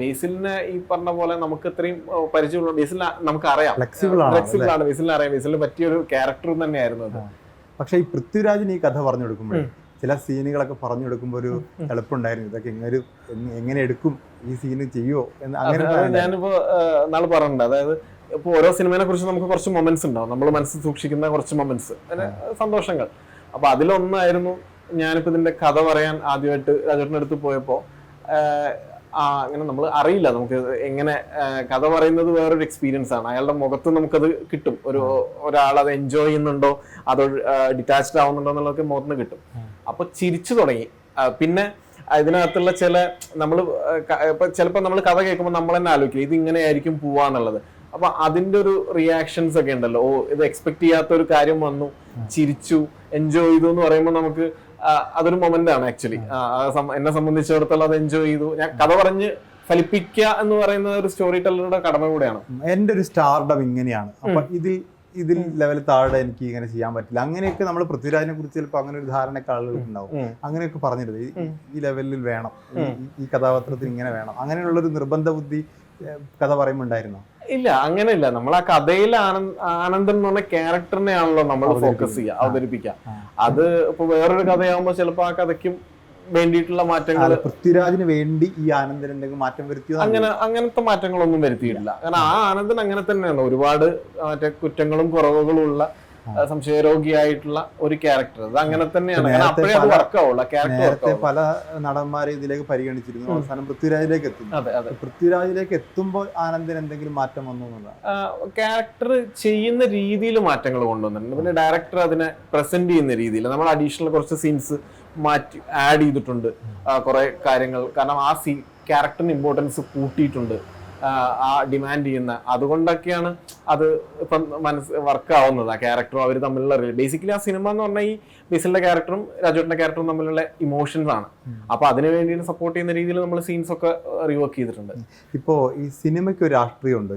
ബേസിലിനെ ഈ പറഞ്ഞ പോലെ നമുക്ക് ഇത്രയും പരിചയമുള്ള ബേസിൽ നമുക്ക് അറിയാം ഫ്ലെക്സിബിൾ ആണ് ഫ്ലെക്സിബിൾ ആണ് ബേസിലിന് അറിയാം. ബേസിലിന് പറ്റിയൊരു ക്യാരക്ടർ തന്നെയായിരുന്നു അത്. പക്ഷെ ഈ പൃഥ്വിരാജിന് ഈ കഥ പറഞ്ഞു കൊടുക്കുമ്പോൾ ചില സീനുകളൊക്കെ പറഞ്ഞു കൊടുക്കുമ്പോൾ ഒരു എളുപ്പമുണ്ടായിരുന്നു. ഇതൊക്കെ എങ്ങനെ എങ്ങനെ എടുക്കും ഈ സീന് ചെയ്യുമോ എന്ന് അങ്ങനെ ഞാനിപ്പോ നാളെ പറഞ്ഞിട്ടുണ്ട്. അതായത് ഇപ്പൊ ഓരോ സിനിമയെ കുറിച്ച് നമുക്ക് കുറച്ച് മൊമെന്റ്സ് ഉണ്ടാവും. നമ്മൾ മനസ്സിൽ സൂക്ഷിക്കുന്ന കുറച്ച് മൊമെന്റ്സ് സന്തോഷങ്ങൾ. അപ്പൊ അതിലൊന്നായിരുന്നു ഞാനിപ്പോ ഇതിന്റെ കഥ പറയാൻ ആദ്യമായിട്ട് രാജേട്ടന്റെ അടുത്ത് പോയപ്പോ ആ അങ്ങനെ നമ്മൾ അറിയില്ല. നമുക്ക് എങ്ങനെ കഥ പറയുന്നത് വേറൊരു എക്സ്പീരിയൻസ് ആണ്. അയാളുടെ മുഖത്ത് നമുക്കത് കിട്ടും. ഒരു ഒരാൾ അത് എൻജോയ് ചെയ്യുന്നുണ്ടോ അതോ ഡിറ്റാച്ച്ഡ് ആവുന്നുണ്ടോ എന്നുള്ളതൊക്കെ മുഖത്ത് നിന്ന് കിട്ടും. അപ്പൊ ചിരിച്ചു തുടങ്ങി. പിന്നെ ഇതിനകത്തുള്ള ചില നമ്മൾ ഇപ്പൊ ചിലപ്പോൾ നമ്മൾ കഥ കേൾക്കുമ്പോൾ നമ്മൾ തന്നെ ആലോചിക്കും ഇത് ഇങ്ങനെയായിരിക്കും പോവാന്നുള്ളത് അപ്പൊ അതിന്റെ ഒരു റിയാക്ഷൻസ് ഒക്കെ ഉണ്ടല്ലോ. ഓ ഇത് എക്സ്പെക്ട് ചെയ്യാത്ത ഒരു കാര്യം വന്നു ചിരിച്ചു എൻജോയ് ചെയ്തു എന്ന് പറയുമ്പോൾ നമുക്ക് അതൊരു മൊമെന്റ് ആണ് ആക്ച്വലി എന്നെ സംബന്ധിച്ചിടത്തോളം അത് എൻജോയ് ചെയ്തു. ഞാൻ കഥ പറഞ്ഞ് ഫലിപ്പിക്കുക എന്ന് പറയുന്ന ഒരു സ്റ്റോറി ടെല്ലറുടെ കടമ കൂടെയാണ്. എന്റെ ഒരു സ്റ്റാർഡം ഇങ്ങനെയാണ്. അപ്പൊ ഇതിൽ ഇതിൽ ലെവൽ താഴെ എനിക്ക് ഇങ്ങനെ ചെയ്യാൻ പറ്റില്ല. അങ്ങനെയൊക്കെ നമ്മൾ പൃഥ്വിരാജിനെ കുറിച്ച് ചിലപ്പോൾ അങ്ങനെ ഒരു ധാരണയൊക്കെ ആളുകൾക്ക് ഉണ്ടാവും. അങ്ങനെയൊക്കെ പറഞ്ഞിരുന്നത് ഈ- ലെവലിൽ വേണം. ഈ- കഥാപാത്രത്തിന് കഥാപാത്രത്തിൽ ഇങ്ങനെ വേണം. അങ്ങനെയുള്ള ഒരു നിർബന്ധ ബുദ്ധി കഥ പറയുമ്പോൾ ഉണ്ടായിരുന്നോ ഇല്ല അങ്ങനെയില്ല. നമ്മൾ ആ കഥയിൽ ആനന്ദൻ എന്ന് പറഞ്ഞ ക്യാരക്ടറിനെ ആണല്ലോ നമ്മൾ ഫോക്കസ് ചെയ്യുക അവതരിപ്പിക്കുക. അത് ഇപ്പൊ വേറൊരു കഥയാകുമ്പോൾ ചിലപ്പോൾ ആ കഥയ്ക്കും വേണ്ടിയിട്ടുള്ള മാറ്റങ്ങൾ പൃഥ്വിരാജിന് വേണ്ടി ഈ ആനന്ദൻ എന്തെങ്കിലും മാറ്റം വരുത്തിയോ? അങ്ങനെ അങ്ങനത്തെ മാറ്റങ്ങളൊന്നും വരുത്തിയിട്ടില്ല. കാരണം ആ ആനന്ദൻ അങ്ങനെ തന്നെയാണ്. ഒരുപാട് മറ്റേ കുറ്റങ്ങളും കുറവുകളും ഉള്ള സംശയരോഗിയായിട്ടുള്ള ഒരു ക്യാരക്ടർ അത് അങ്ങനെ തന്നെയാണ്. അപ്പോഴേ അത് പല- ക്യാരക്ടർ നേരത്തെ പല നടന്മാരെ ഇതിലേക്ക് പരിഗണിച്ചിരുന്നു. അവസാനം പൃഥ്വിരാജിലേക്ക് അതെ അതെ. പൃഥ്വിരാജിലേക്ക് എത്തുമ്പോൾ ആനന്ദിന് എന്തെങ്കിലും മാറ്റം വന്നു എന്നുള്ളതാണ് ക്യാരക്ടർ ചെയ്യുന്ന രീതിയിൽ മാറ്റങ്ങൾ കൊണ്ടുവന്നിട്ടുണ്ട്. പിന്നെ ഡയറക്ടർ അതിനെ പ്രസന്റ് ചെയ്യുന്ന രീതിയിൽ നമ്മൾ അഡീഷണൽ കുറച്ച് സീൻസ് മാറ്റി ആഡ് ചെയ്തിട്ടുണ്ട്. കുറെ കാര്യങ്ങൾ. കാരണം ആ സീ ക്യാരക്ടറിന് ഇമ്പോർട്ടൻസ് കൂട്ടിയിട്ടുണ്ട്. ഡിമാൻഡ് ചെയ്യുന്ന. അതുകൊണ്ടൊക്കെയാണ് അത് ഇപ്പം മനസ്സ് വർക്ക് ആവുന്നത് ആ ക്യാരക്ടറും അവർ തമ്മിലുള്ള ബേസിക്കലി ആ സിനിമ എന്ന് പറഞ്ഞാൽ ഈ ബിസിലിന്റെ ക്യാരക്ടറും രാജുവേട്ടന്റെ ക്യാരക്ടറും തമ്മിലുള്ള ഇമോഷൻസ് ആണ്. അപ്പൊ അതിനു വേണ്ടി സപ്പോർട്ട് ചെയ്യുന്ന രീതിയിൽ നമ്മൾ സീൻസ് ഒക്കെ റീവർക്ക് ചെയ്തിട്ടുണ്ട്. ഇപ്പോ ഈ സിനിമയ്ക്ക് ഒരു രാഷ്ട്രീയം ഉണ്ടോ?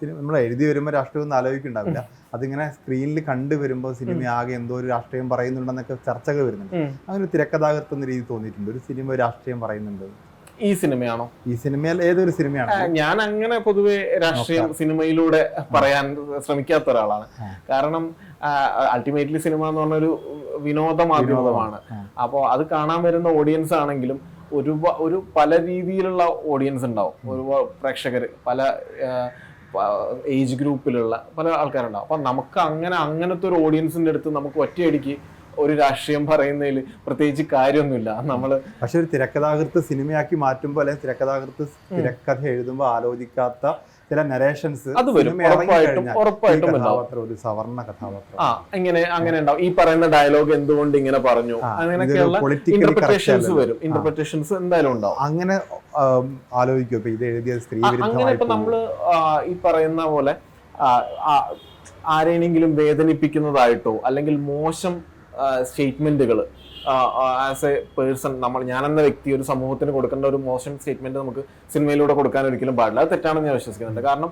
സിനിമ നമ്മൾ എഴുതി വരുമ്പോൾ രാഷ്ട്രീയം ഒന്നും ആലോചിക്കുന്നുണ്ടാവില്ല അതിങ്ങനെ സ്ക്രീനിൽ കണ്ടു വരുമ്പോൾ സിനിമ ആകെ എന്തോ ഒരു രാഷ്ട്രീയം പറയുന്നുണ്ടെന്നൊക്കെ ചർച്ചകൾ വരുന്നുണ്ട്. അങ്ങനെ ഒരു തിരക്കഥാകൃത്ത് എന്ന രീതി തോന്നിയിട്ടുണ്ട്. ഒരു സിനിമ ഒരു രാഷ്ട്രീയം പറയുന്നുണ്ട്. ഈ സിനിമയാണോ? ഈ സിനിമയിൽ ഏതൊരു സിനിമയാണ്? ഞാൻ അങ്ങനെ പൊതുവെ രാഷ്ട്രീയം സിനിമയിലൂടെ പറയാൻ ശ്രമിക്കാത്ത ഒരാളാണ്. കാരണം അൾട്ടിമേറ്റ്ലി സിനിമ എന്ന് പറഞ്ഞൊരു വിനോദ മാധ്യമമാണ്. അപ്പോൾ അത് കാണാൻ വരുന്ന ഓഡിയൻസ് ആണെങ്കിലും ഒരു ഒരു പല രീതിയിലുള്ള ഓഡിയൻസ് ഉണ്ടാവും. ഒരു പ്രേക്ഷകർ പല ഏജ് ഗ്രൂപ്പിലുള്ള പല ആൾക്കാരുണ്ടാവും. അപ്പൊ നമുക്ക് അങ്ങനെ അങ്ങനത്തെ ഒരു ഓഡിയൻസിന്റെ അടുത്ത് നമുക്ക് ഒറ്റയടിക്ക് ഒരു രാഷ്ട്രീയം പറയുന്നതിൽ പ്രത്യേകിച്ച് കാര്യമൊന്നുമില്ല. നമ്മൾ പക്ഷെ ഒരു തിരക്കഥാകൃത്ത് സിനിമയാക്കി മാറ്റുമ്പോൾ അല്ലെങ്കിൽ തിരക്കഥാകൃത്ത് തിരക്കഥ എഴുതുമ്പോൾ ആലോചിക്കാത്ത ചില നരേഷൻസ് അത് വരും. ഉറപ്പായിട്ടും- ഒരു സവർണ കഥാപാത്രം. ആ ഇങ്ങനെ അങ്ങനെ ഉണ്ടാവും. ഈ പറയുന്ന ഡയലോഗ് എന്തുകൊണ്ട് ഇങ്ങനെ പറഞ്ഞു? അങ്ങനെയൊക്കെയുള്ള ഇന്റർപ്രിട്ടേഷൻസ് വരും. ഇന്റർപ്രിട്ടേഷൻസ് എന്തായാലും ഉണ്ടാവും. അങ്ങനെ ആലോചിക്കും. ഇപ്പൊ ഇത് എഴുതിയ സ്ത്രീ അങ്ങനെ ഇപ്പൊ നമ്മൾ ഈ പറയുന്ന പോലെ ആരെയെങ്കിലും വേദനിപ്പിക്കുന്നതായിട്ടോ അല്ലെങ്കിൽ മോശം സ്റ്റേറ്റ്മെന്റുകൾ ആസ് എ പേഴ്സൺ നമ്മൾ ഞാനെന്ന വ്യക്തി ഒരു സമൂഹത്തിന് കൊടുക്കേണ്ട ഒരു മോശം സ്റ്റേറ്റ്മെന്റ് നമുക്ക് സിനിമയിലൂടെ കൊടുക്കാൻ ഒരിക്കലും പാടില്ല. അത് തെറ്റാണെന്ന് ഞാൻ വിശ്വസിക്കുന്നുണ്ട്. കാരണം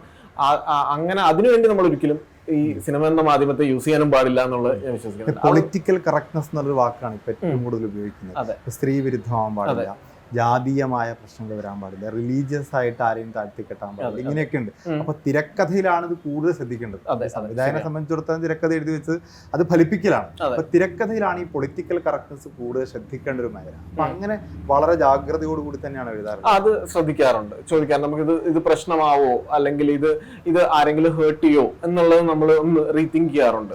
അങ്ങനെ അതിനുവേണ്ടി നമ്മൾ ഒരിക്കലും ഈ സിനിമ എന്ന മാധ്യമത്തെ യൂസ് ചെയ്യാനും പാടില്ല എന്നുള്ളത് ഞാൻ വിശ്വസിക്കുന്നുണ്ട്. പൊളിറ്റിക്കൽ കറക്റ്റ്നെസ് എന്നൊരു വാക്കാണ് ഇപ്പൊ ഏറ്റവും കൂടുതൽ ഉപയോഗിക്കുന്നത്. സ്ത്രീ വിരുദ്ധമാവാൻ പാടില്ല. ജാതീയമായ പ്രശ്നങ്ങൾ വരാൻ പാടില്ല. റിലീജിയസ് ആയിട്ട് ആരെയും താഴ്ത്തിക്കെട്ടാൻ കെട്ടാൻ പാടില്ല ഇങ്ങനെയൊക്കെ ഉണ്ട്. അപ്പൊ തിരക്കഥയിലാണ് ഇത് കൂടുതൽ ശ്രദ്ധിക്കേണ്ടത്. സംവിധായകനെ സംബന്ധിച്ചിടത്തോളം തിരക്കഥ എഴുതി വെച്ച് അത് ഫലിപ്പിക്കലാണ്. അപ്പൊ തിരക്കഥയിലാണ് ഈ പൊളിറ്റിക്കൽ കറക്റ്റ്നസ് കൂടുതൽ ശ്രദ്ധിക്കേണ്ട ഒരു മേഖല. അപ്പൊ അങ്ങനെ വളരെ ജാഗ്രതയോട് കൂടി തന്നെയാണ് എഴുതാറ് അത് ശ്രദ്ധിക്കാറുണ്ട്. ചോദിക്കാൻ നമുക്കിത് ഇത് ഇത് പ്രശ്നമാവോ? അല്ലെങ്കിൽ ഇത് ഇത് ആരെങ്കിലും ഹേർട്ട് ചെയ്യോ? എന്നുള്ളത് നമ്മൾ ഒന്ന് റീതിങ്ക് ചെയ്യാറുണ്ട്.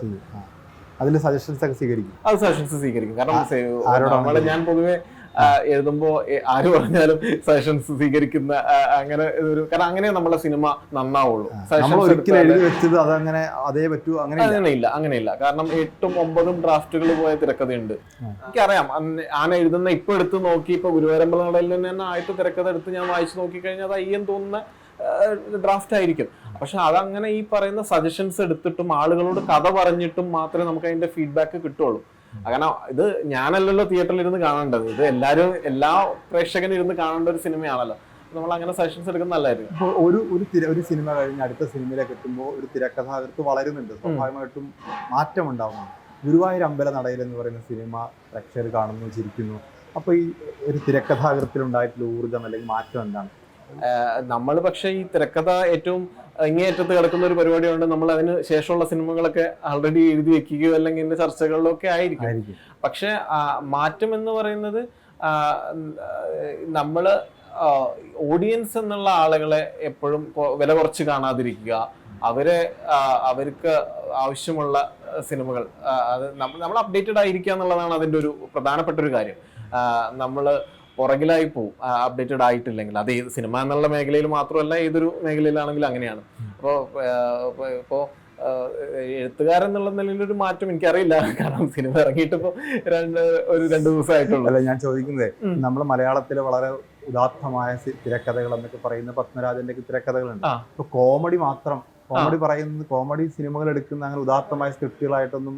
അതിൽ സജഷൻസ് ഒക്കെ സ്വീകരിക്കും. അത് സജഷൻസ് സ്വീകരിക്കും. കാരണം ഞാൻ പൊതുവെ ആ, എഴുതുമ്പോ എ- ആര് പറഞ്ഞാലും സജഷൻസ് സ്വീകരിക്കുന്ന അങ്ങനെ ഒരു കാരണം അങ്ങനെ നമ്മളെ സിനിമ നന്നാവുള്ളൂ. നമ്മൾ Suggestions ഒരിക്കലും എടുത്താലേ- എഴുതി വെച്ചത് അതങ്ങനെ അതേ പറ്റൂ അങ്ങനെ ഇല്ല. അങ്ങനെയില്ല അങ്ങനെയില്ല. കാരണം എട്ടും ഒമ്പതും ഡ്രാഫ്റ്റുകൾ പോയ തിരക്കഥയുണ്ട്. എനിക്കറിയാം ആന എഴുതുന്ന ഇപ്പൊ എടുത്ത് നോക്കി ഇപ്പൊ ഗുരുവായൂരമ്പലങ്ങളിൽ തന്നെ ആയിട്ട് തിരക്കഥ എടുത്ത് ഞാൻ വായിച്ചു നോക്കി കഴിഞ്ഞാൽ അത് അയ്യം തോന്നുന്ന ഡ്രാഫ്റ്റ് ആയിരിക്കും. പക്ഷെ അതങ്ങനെ ഈ പറയുന്ന സജഷൻസ് എടുത്തിട്ടും ആളുകളോട് കഥ പറഞ്ഞിട്ടും മാത്രമേ നമുക്ക് അതിന്റെ ഫീഡ്ബാക്ക് കിട്ടുള്ളൂ. കാരണം ഇത് ഞാനല്ലല്ലോ തിയേറ്ററിൽ ഇരുന്ന് കാണേണ്ടത്. ഇത് എല്ലാവരും എല്ലാ പ്രേക്ഷകനും ഇരുന്ന് കാണേണ്ട ഒരു സിനിമയാണല്ലോ. നമ്മൾ അങ്ങനെ സെഷൻസ് എടുക്കുന്ന നല്ലതായിരിക്കും. ഇപ്പോൾ ഒരു ഒരു തിര ഒരു സിനിമ കഴിഞ്ഞ് അടുത്ത സിനിമയിലേക്ക് എത്തുമ്പോൾ ഒരു തിരക്കഥാകൃത്ത് വളരുന്നുണ്ട്. സ്വാഭാവികമായിട്ടും മാറ്റം ഉണ്ടാവുന്നു ഗുരുവായൂർ അമ്പല നടയിൽ എന്ന് പറയുന്ന സിനിമ പ്രേക്ഷകർ കാണുന്നു ചിരിക്കുന്നു. അപ്പോൾ ഈ ഒരു തിരക്കഥാകൃത്തിൽ ഉണ്ടായിട്ടുള്ള ഊർജം അല്ലെങ്കിൽ മാറ്റം എന്താണ്? നമ്മൾ പക്ഷേ ഈ തിരക്കഥ ഏറ്റവും ഇങ്ങേയറ്റത്ത് കിടക്കുന്ന ഒരു പരിപാടിയുണ്ട് നമ്മൾ അതിന് ശേഷമുള്ള സിനിമകളൊക്കെ ആൾറെഡി എഴുതി വെക്കുകയോ അല്ലെങ്കിൽ ഇതിന്റെ ചർച്ചകളിലോ ഒക്കെ ആയിരിക്കും. പക്ഷെ മാറ്റം എന്ന് പറയുന്നത് നമ്മൾ നമ്മൾ ഓഡിയൻസ് എന്നുള്ള ആളുകളെ എപ്പോഴും വില കുറച്ച് കാണാതിരിക്കുക. അവരെ അവർക്ക് ആവശ്യമുള്ള സിനിമകൾ അത് നമ്മൾ നമ്മൾ അപ്ഡേറ്റഡ് ആയിരിക്കുക എന്നുള്ളതാണ് അതിന്റെ ഒരു പ്രധാനപ്പെട്ട ഒരു കാര്യം. നമ്മൾ പുറകിലായി പോകും അപ്ഡേറ്റഡ് ആയിട്ടില്ലെങ്കിൽ. അത് ഏത് സിനിമ എന്നുള്ള മേഖലയിൽ മാത്രമല്ല ഏതൊരു മേഖലയിലാണെങ്കിലും അങ്ങനെയാണ്. അപ്പോൾ ഇപ്പോൾ എഴുത്തുകാരൻ എന്നുള്ള നിലയിൽ ഒരു മാറ്റം എനിക്കറിയില്ല. കാരണം സിനിമ ഇറങ്ങിയിട്ട് ഇപ്പോൾ രണ്ട് ഒരു രണ്ട് ദിവസമായിട്ടുള്ളൂ. അല്ല ഞാൻ ചോദിക്കുന്നത് നമ്മൾ മലയാളത്തിലെ വളരെ ഉദാത്തമായ തിരക്കഥകൾ എന്നൊക്കെ പറയുന്ന പത്മരാജന്റെ തിരക്കഥകളുണ്ട്. ഇപ്പൊ കോമഡി മാത്രം കോമഡി പറയുന്നത് കോമഡി സിനിമകൾ എടുക്കുന്ന അങ്ങനെ ഉദാത്തമായ സ്ക്രിപ്റ്റുകളായിട്ടൊന്നും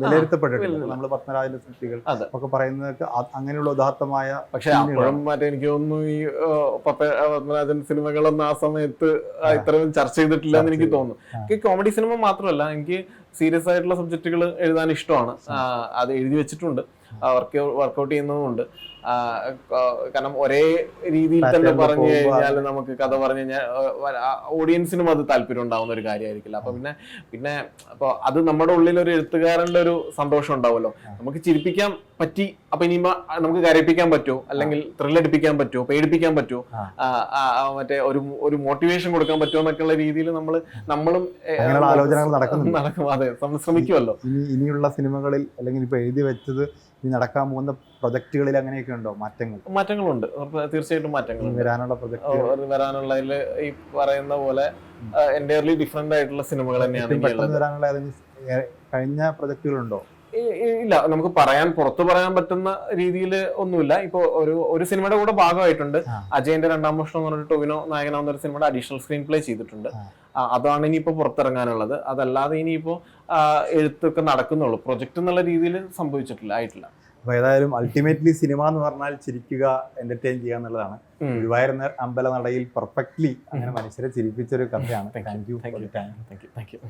വിലയിരുത്തപ്പെട്ടിട്ടില്ല. നമ്മൾ പത്മരാജന്റെ സൃഷ്ടികൾ. ഒക്കെ പറയുന്നതൊക്കെ അങ്ങനെയുള്ള ഉദാത്തമായ പക്ഷെ. അപ്പോഴും മറ്റേ എനിക്ക് തോന്നുന്നു ഈ പത്മരാജൻ സിനിമകളൊന്നും ആ സമയത്ത് ഇത്രയും ചർച്ച ചെയ്തിട്ടില്ല എന്ന് എനിക്ക് തോന്നുന്നു. എനിക്ക് കോമഡി സിനിമ മാത്രമല്ല എനിക്ക് സീരിയസ് ആയിട്ടുള്ള സബ്ജക്റ്റുകൾ എഴുതാൻ ഇഷ്ടമാണ്. അത് എഴുതി വെച്ചിട്ടുണ്ട്. വർക്ക് വർക്കൗട്ട് ചെയ്യുന്നതുമുണ്ട്. കാരണം ഒരേ രീതിയിൽ തന്നെ പറഞ്ഞു കഴിഞ്ഞാൽ നമുക്ക് കഥ പറഞ്ഞു കഴിഞ്ഞാൽ ഓഡിയൻസിനും അത് താല്പര്യം ഉണ്ടാവുന്ന ഒരു കാര്യമായിരിക്കില്ല. അപ്പൊ പിന്നെ പിന്നെ അപ്പൊ അത് നമ്മുടെ ഉള്ളിൽ ഒരു എഴുത്തുകാരന്റെ ഒരു സന്തോഷം ഉണ്ടാവുമല്ലോ. നമുക്ക് ചിരിപ്പിക്കാൻ പറ്റി അപ്പൊ ഇനി നമുക്ക് കരയിപ്പിക്കാൻ പറ്റുമോ? അല്ലെങ്കിൽ ത്രില്ലടിപ്പിക്കാൻ പറ്റുമോ? പേടിപ്പിക്കാൻ പറ്റുമോ? മറ്റേ ഒരു ഒരു മോട്ടിവേഷൻ കൊടുക്കാൻ പറ്റുമോ എന്നൊക്കെയുള്ള രീതിയിൽ നമ്മൾ നമ്മളും ആലോചനകൾ നടക്കുന്നു നടക്കും. അതെ നമ്മൾ ശ്രമിക്കുമല്ലോ. ഇനിയുള്ള സിനിമകളിൽ അല്ലെങ്കിൽ ഇപ്പൊ എഴുതി വെച്ചത് ഇനി നടക്കാൻ പോകുന്ന പ്രൊജക്ടുകളിൽ അങ്ങനെയൊക്കെ ഉണ്ടോ? മാറ്റങ്ങൾ? മാറ്റങ്ങളുണ്ട്. തീർച്ചയായിട്ടും മാറ്റങ്ങൾ വരാനുള്ള പ്രൊജക്ട് വരാനുള്ളതിൽ ഈ പറയുന്ന പോലെ എന്റയർലി ഡിഫറെന്റ് ആയിട്ടുള്ള സിനിമകൾ തന്നെയാണ് വരാനുള്ള കഴിഞ്ഞ ഈ- ഇല്ല. നമുക്ക് പറയാൻ പുറത്തു പറയാൻ പറ്റുന്ന രീതിയിൽ ഒന്നുമില്ല. ഇപ്പൊ ഒരു ഒരു സിനിമയുടെ കൂടെ ഭാഗമായിട്ടുണ്ട്. അജയന്റെ രണ്ടാം വർഷം എന്ന് പറഞ്ഞിട്ട് ടോവിനോ നായകനാവുന്ന ഒരു സിനിമയുടെ അഡീഷണൽ സ്ക്രീൻ പ്ലേ ചെയ്തിട്ടുണ്ട്. അതാണ് ഇനിയിപ്പോ പുറത്തിറങ്ങാനുള്ളത്. അതല്ലാതെ ഇനിയിപ്പോ എഴുത്തൊക്കെ നടക്കുന്നുള്ളൂ. പ്രൊജക്ട് എന്നുള്ള രീതിയിൽ സംഭവിച്ചിട്ടില്ല ആയിട്ടില്ല. അപ്പൊ ഏതായാലും അൾട്ടിമേറ്റ്ലി സിനിമ എന്ന് പറഞ്ഞാൽ ചിരിക്കുക എന്റർടൈൻ ചെയ്യുക എന്നുള്ളതാണ്. ഗുരുവായൂർ അമ്പല നടയിൽ പെർഫെക്റ്റ്ലി അങ്ങനെ മനുഷ്യരെ ചിരിപ്പിച്ചൊരു കഥയാണ്. Thank you thank you thank you thank you